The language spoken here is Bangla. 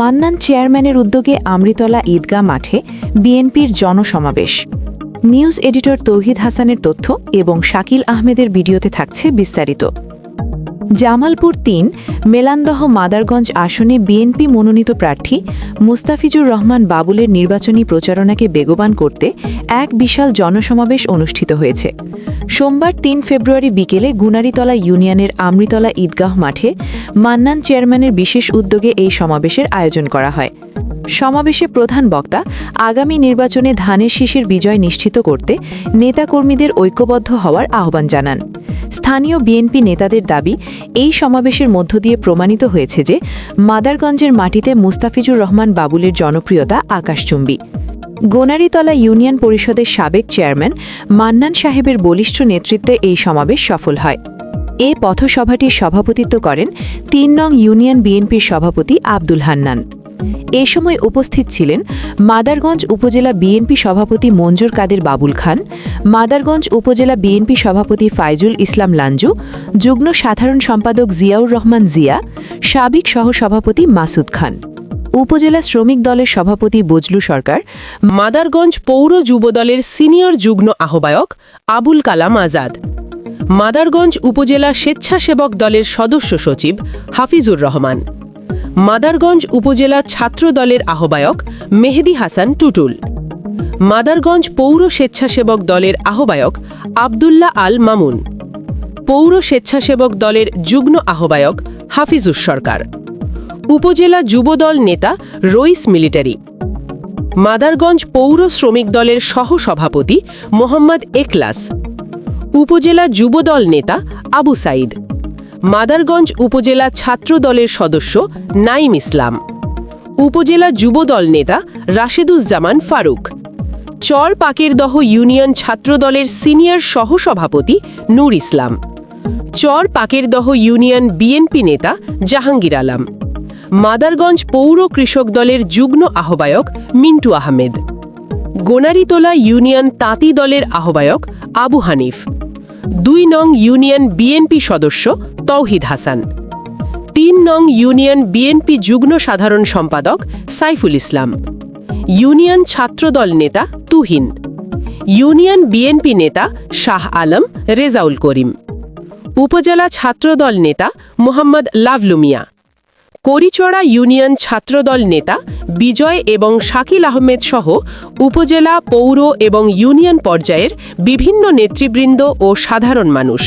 মান্নান চেয়ারম্যানের উদ্যোগে আমৃতলা ঈদগাহ মাঠে বিএনপির জনসমাবেশ। নিউজ এডিটর তৌহিদ হাসানের তথ্য এবং শাকিল আহমেদের ভিডিওতে থাকছে বিস্তারিত। জামালপুর তিন, মেলান্দহ মাদারগঞ্জ আসনে বিএনপি মনোনীত প্রার্থী মুস্তাফিজুর রহমান বাবুলের নির্বাচনী প্রচারণাকে বেগবান করতে এক বিশাল জনসমাবেশ অনুষ্ঠিত হয়েছে। সোমবার তিন ফেব্রুয়ারি বিকেলে গুনারিতলা ইউনিয়নের আমৃতলা ঈদগাহ মাঠে মান্নান চেয়ারম্যানের বিশেষ উদ্যোগে এই সমাবেশের আয়োজন করা হয়। সমাবেশে প্রধান বক্তা আগামী নির্বাচনে ধানের শীষের বিজয় নিশ্চিত করতে নেতাকর্মীদের ঐক্যবদ্ধ হওয়ার আহ্বান জানান। স্থানীয় বিএনপি নেতাদের দাবি, এই সমাবেশের মধ্য দিয়ে প্রমাণিত হয়েছে যে মাদারগঞ্জের মাটিতে মুস্তাফিজুর রহমান বাবুলের জনপ্রিয়তা আকাশচুম্বী। গোনারিতলা ইউনিয়ন পরিষদের সাবেক চেয়ারম্যান মান্নান সাহেবের বলিষ্ঠ নেতৃত্বে এই সমাবেশ সফল হয়। এ পথসভাটির সভাপতিত্ব করেন তিন নং ইউনিয়ন বিএনপির সভাপতি আব্দুল হান্নান। এ সময় উপস্থিত ছিলেন মাদারগঞ্জ উপজেলা বিএনপি সভাপতি মঞ্জুর কাদের বাবুল খান, মাদারগঞ্জ উপজেলা বিএনপি সভাপতি ফাইজুল ইসলাম লাঞ্জু, যুগ্ম সাধারণ সম্পাদক জিয়াউর রহমান জিয়া, সাবেক সহসভাপতি মাসুদ খান। উপজেলা শ্রমিক দলের সভাপতি বজলু সরকার, মাদারগঞ্জ পৌর যুবদলের সিনিয়র যুগ্ম আহ্বায়ক আবুল কালাম আজাদ, মাদারগঞ্জ উপজেলা স্বেচ্ছাসেবক দলের সদস্য সচিব হাফিজুর রহমান। মাদারগঞ্জ উপজেলা ছাত্র দলের আহ্বায়ক মেহেদি হাসান টুটুল। মাদারগঞ্জ পৌর স্বেচ্ছাসেবক দলের আহ্বায়ক আবদুল্লাহ আল মামুন। পৌর স্বেচ্ছাসেবক দলের যুগ্ম আহ্বায়ক হাফিজুর সরকার। উপজেলা যুবদল নেতা রইস মিলিটারি। মাদারগঞ্জ পৌর শ্রমিক দলের সহ-সভাপতি মোহাম্মদ একলাস উপজেলা যুবদল নেতা আবু সাইদ। মাদারগঞ্জ উপজেলা ছাত্র দলের সদস্য নাইম ইসলাম। উপজেলা যুবদল নেতা রাশেদুজ্জামান ফারুক। চর পাকেরদহ ইউনিয়ন ছাত্রদলের সিনিয়র সহ-সভাপতি নূর ইসলাম। চর পাকেরদহ ইউনিয়ন বিএনপি নেতা জাহাঙ্গীর আলম। মাদারগঞ্জ পৌর কৃষক দলের যুগ্ম আহ্বায়ক মিন্টু আহমেদ। গোনারিতলা ইউনিয়ন তাঁতি দলের আহ্বায়ক আবু হানিফ। দুই নং ইউনিয়ন বিএনপি সদস্য তৌহিদ হাসান। তিন নং ইউনিয়ন বিএনপি যুগ্ম সাধারণ সম্পাদক সাইফুল ইসলাম। ইউনিয়ন ছাত্রদল নেতা তুহিন। ইউনিয়ন বিএনপি নেতা শাহ আলম রেজাউল করিম। উপজেলা ছাত্রদল নেতা মোহাম্মদ লাভলু মিয়া করিচড়া ইউনিয়ন ছাত্রদল নেতা বিজয় এবং শাকিল আহমেদ সহ উপজেলা, পৌর এবং ইউনিয়ন পর্যায়ের বিভিন্ন নেতৃবৃন্দ ও সাধারণ মানুষ।